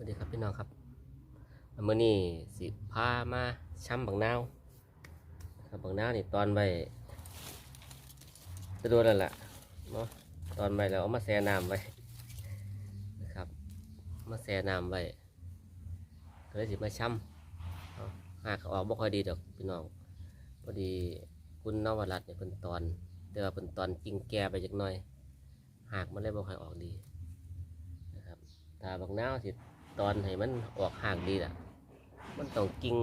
วัสดีครับพี่น้องครับเมื่อนี้สิพามาช้ำบังนาวครับบังนาวนี่ตอนใบจะโดนแล้วล่ะเนาะตอนใบแล้วเอามาแช่น้ำไว้นะครับ มาแช่น้ำไว้ก็เลยสิมาช้ำหากออกบ่ค่อยดีดอกพี่น้องพอดีคุณนวรัตน์เนี่ยเป็นตอนแต่ว่าเป็นตอนกิ่งแก่ไปจักหน่อย หากมันเลยบ่ค่อยออกดีนะครับถ้าบักนาวสิ ตอนให้มันออกห่ากดีล่ะ มันต้องกิ่ง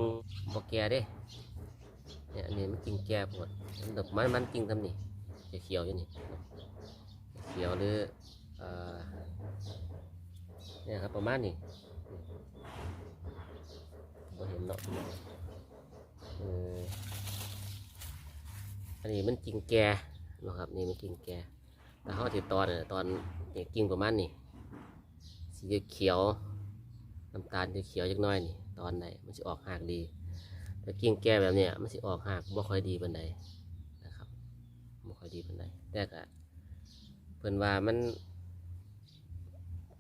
บ่แก่เด้ เนี่ยอันนี้มันกิ่งแก่ปวดมันดอกมันมันกิ่งทำนี่เขียวๆอยู่นี่เขียวหรือเนี่ยครับประมาณนี้บ่เห็นเนาะอออันนี้มันกิ่งแก่นะครับนี่มันกิ่งแก่แต่เขาติดตอนเนี่ยตอนกิ่งประมาณนี้สีเขียว น้ำตาลจะเขียวจักน้อยนี่ตอนไหนมันจะออกหากดี แต่กิ่งแก่แบบเนี้ยมันจะออกหากบ่ค่อยดีปานใดนะครับบ่ค่อยดีปานใดแต่ก็เพิ่นว่ามัน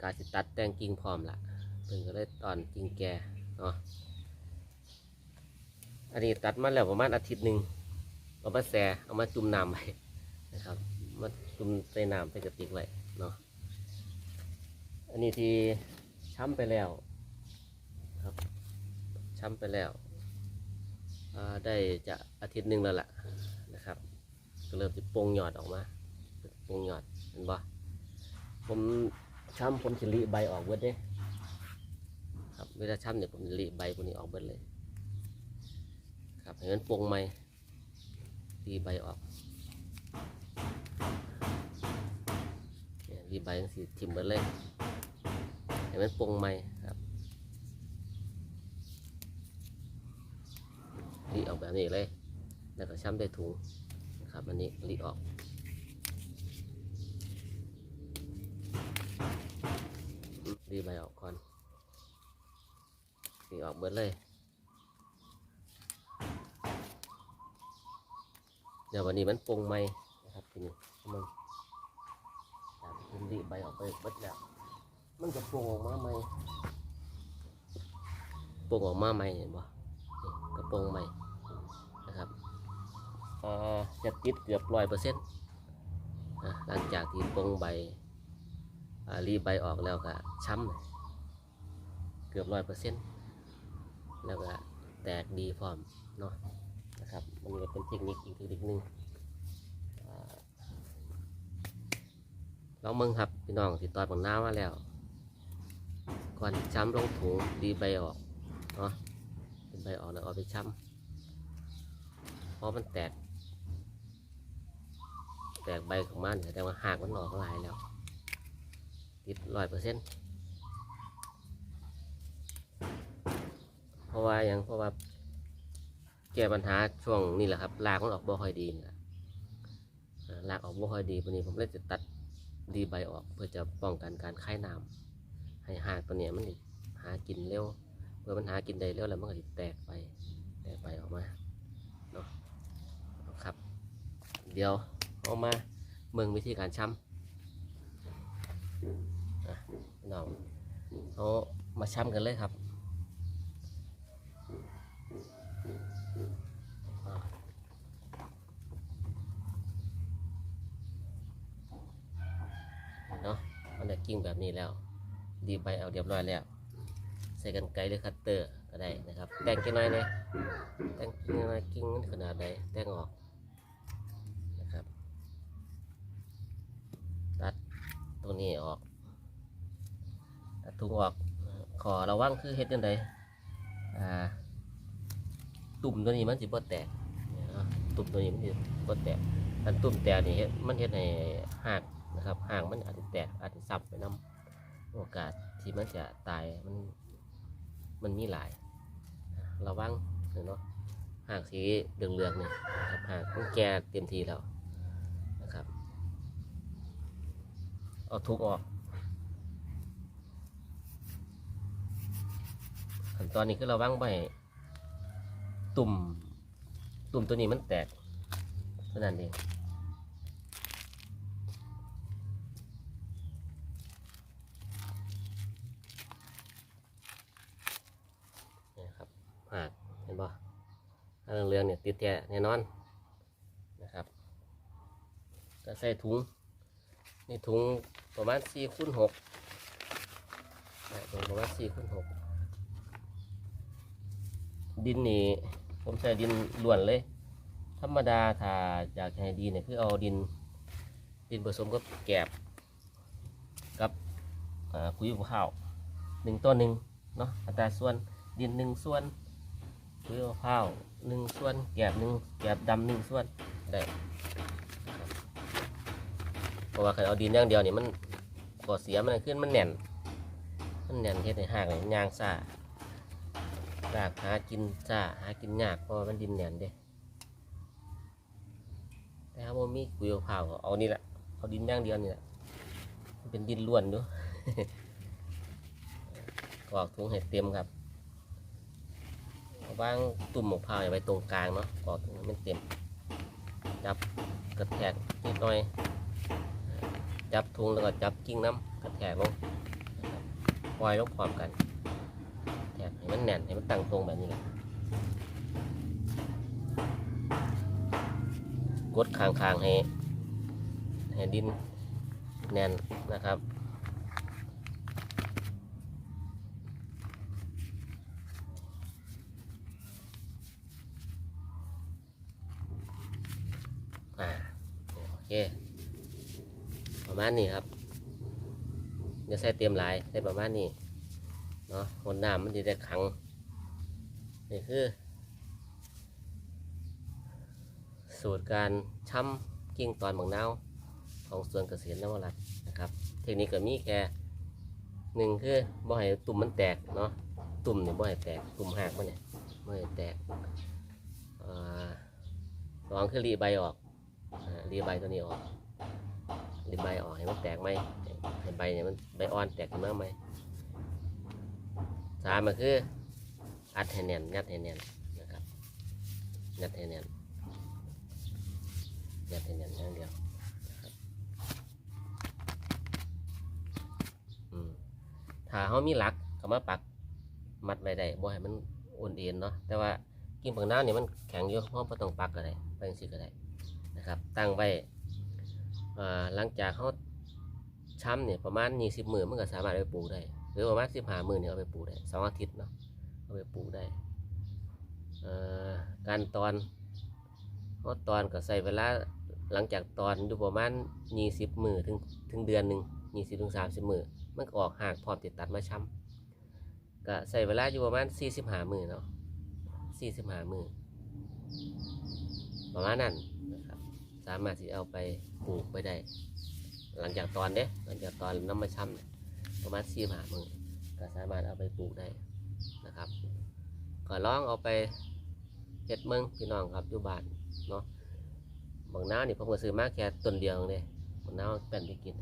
กาสิตัดแต่งกิ่งพร้อมละเพิ่นก็เลยตอนกิ่งแก่เนาะอันนี้ตัดมาแล้วประมาณอาทิตย์หนึ่งเอามาแซ่เอามาจุ่มน้ำไว้นะครับมาจุ่มใส่น้ำใส่กระติกไว้เนาะอันนี้ที่ช้ำไปแล้ว ครับ ช้ำไปแล้วได้จะอาทิตย์หนึ่งแล้วล่ะนะครับ ก็เริ่มจะปงหยอดออกมาปงหยอดเห็นปะผมช้ำผมจะรีใบออกเบิดเด้ครับเวลาช้ำเนี่ยผมรีใบพวกนี้ออกเบิดเลยครับให้มันปงใหม่รีใบออกเนี่ยรีใบสีทิมเบิดเลยให้มันปรุงใหม่ค รีออกแบบนี้เลย แล้วก็ช้ำด้วยถุงนะครับอันนี้รีออกรีใบออกก่อนรีออกเบิดเลยเดี๋ยววันนี้มันปรุงใหม่นะครับทีนี้มันจากคุณดีใบออกไปเบิดแล้วมันจะโป่งออกมาใหม่โป่งออกมาใหม่เห็นบ่กระโปรงใหม่ เอ่อจะติดเกือบร้อยเปอร์เซ็นต์หลังจากที่ปงใบรีใบออกแล้วก็ช้ำเกือบร้อยเปอร์เซ็นต์แล้วก็แตกดีพร้อมเนาะนะครับมันก็เป็นเทคนิคอีกเทคนิคหนึงลองเมืองครับพี่น้องติดต่อยบังหน้ามาแล้ว ก่อนช้ำลงถุงดีใบออกเนาะดีใบออกแล้วเอาไปช้ำเพราะมันแตก แตกใบของมันแต่ว่าหากมันออกลายแล้ว ติดร้อยเปอร์เซ็นต์เพราะว่าอย่างเพราะว่าแก้ปัญหาช่วงนี้แหละครับรากมันออกบ่ค่อยดีนี่แหลารากออกบ่ค่อยดีวันนี้ผมเลยจะตัดดีใบออกเพื่อจะป้องกันการคายน้ำให้หากตัวเนี้ยมันหากินเร็วเมื่อมันหากินได้เร็วแล้วมันก็จะแตกไปแตกไปออกมาเนาะครับ เดี๋ยว เอามาเมืองวิธีการช้ำอะพี่น้องเอามาช้ำกันเลยครับเนาะมันได้กิ้งแบบนี้แล้ว ดีใบเอาเรียบร้อยแล้ว ใส่กันไกลหรือคัตเตอร์ก็ได้นะครับ แต่งกันหน่อยเนี่ยแต่งกิ้งหน่อยกิ้งมันขนาดใดแต่งออกนะครับ ตัด ตรงนี้ออกตัดถุงออกขอระวังคือเฮ็ดยังไงอ่าตุ่มตัวนี้มันสิบ่แตกตุ่มตัวนี้มันสิบ่แตกอันตุ่มแตกนี่เฮ็ดมันเฮ็ดให้หักนะครับห่างมันอาจจะแตกอาจจะซับไปน้ำโอกาสที่มันจะตายมันมันมีหลายระวังเนาะห่างสีเหลืองๆนี่นะครับห่างมันแก่เต็มทีแล้วนะครับ เอาทุกออกขั้นตอนนี้คือระวังไปตุ่ม ตุ่มตัวนี้มันแตกเท่านั้นเองหากเห็นบ่ถ้าเรื่องเนี่ยติดแท้แน่นอนนะครับก็ใส่ถุง ในถุงประมาณ4คูณ6ถุงประมาณ4คูณ6ดินนี่ผมใส่ดินล้วนเลย ธรรมดาถ้าอยากให้ดีเนี่ยคือเอาดิน ดินผสมกับแกบกับคุยข้าวหนึ่งต่อหนึ่งเนาะอัตราส่วนดินหนึ่งส่วนคุยข้าวหนึ่งส่วนแกบหนึ่งแกบดำหนึ่งส่วนได้ เพราะว่าใครเอาดินอย่างเดียวเนี่ยมันก่อเสียมันขึ้นมันแน่น มันแน่นเฮ็ดให้หากเลยยางซ่ารากหากินซ่าหากินยากเพราะว่ามันดินแน่นเด้แต่ถ้าบ่มีกุยมะพร้าเอานี่แหละเอาดินอย่างเดียวนี่แหละมันเป็นดินล้วนอยู่กรอกถุงให้เต็มครับเอาวางตุ่มหมะพร้าวไว้ตรงกลางเนาะกรอกถุงมันเต็ม จับกระแทกนิดหน่อย จับทุงแล้วก็จับกิ้งน้ำกระแทกลงครับปล่อยลงความกันแทกให้มันแน่นให้มันตั้งตรงแบบนี้ละกดคางๆให้ให้ดินแน่นนะครับอ่าโอเค ประ มาณนี้ครับอย่าใส่เตรียมหลายใส่ประมาณนี้เนาะหนน้ำมันจะได้ขังนี่คือ สูตรการช้ำกิ่งตอนบางนาวของสวนเกษตรนวรัตน์นะครับ เทคนิคก็มีแค่หนึ่งคือบ่ให้ตุ่มมันแตกเนาะตุ่มเนี่ยบ่ให้แตกตุ่มหักมันเนี่ยบ่ให้แตกอ่าสองคือรีใบออกรีใบตัวนี้ออก รีใบออกให้มันแตกไหมให้ใบเนี่ยมันใบอ่อนแตกขึ้นมาไหมสามก็คือ อัดให้แน่นยัดให้แน่นนะครับยัดให้แน่นยัดให้แน่นอย่างเดียวถ้าเขามีหลักก็มาปักมัดไว้ได้บ่ให้มันโอนเอ็นเนาะแต่ว่ากิ่งผักน้าเนี่ยมันแข็งอยู่เพราะต้องปักก็ได้ไปจังซี่ก็ได้นะครับ ตั้งไว้ หลังจากเขาช้ำเนี่ยประมาณ20มื้อมันก็สามารถไปปลูกได้ หรือประมาณ15มื้อเนี่ยเอาไปปลูกได้สองอาทิตย์เนาะเอาไปปลูกได้การตอนเพราตอนก็ใส่เวลาหลังจากตอนอยู่ประมาณยี่สิบหมือถึงถึงเดือนหนึ่งยี่สิบถึงสามสิบหมือมันก็ออกหากพร้อมติดตัดมาช้ำก็ใส่เวลาอยู่ประมาณสี่สิบห้าหมือเนาะสี่สิบห้าหมือประมาณนั้น สามารถที่เอาไปปลูกไปได้ หลังจากตอนเด้ยหลังจากตอนน้ำมาช้ำเนี่ยประมาณสี่หามือก็สามารถเอาไปปลูกได้นะครับก็ลองเอาไปเฮ็ดเมืองพี่น้องครับอยู่บ้านเนาะบางน้านี่ผมก็ซื้อมาแค่ต้นเดียวเลยบางน้าเป็นไปกิน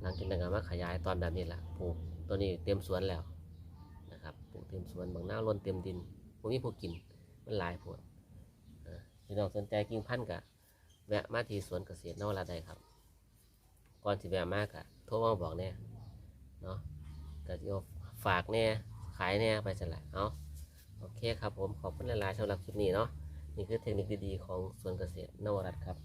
หลังจากนั้นก็มาขยายตอนแบบนี้แหละปลูกตัวนี้เต็มสวนแล้วนะครับปลูกเต็มสวนบางน้าล้นเต็มดินผมมีผู้กินมันหลายพวกอ่าพี่น้องสนใจกิ่งพันธุ์กะ แวะมาที่สวนเกษตรนวราได้ครับ ก่อนที่แวะมากอะโทรมาบอกแน่เนาะก็จะฝากแน่ขายแน่ไปสละเอาโอเคครับผมขอบคุณหลายๆสำหรับคลิปนี้เนาะนี่คือเทคนิคดีๆของสวนเกษตรนวรัตครับ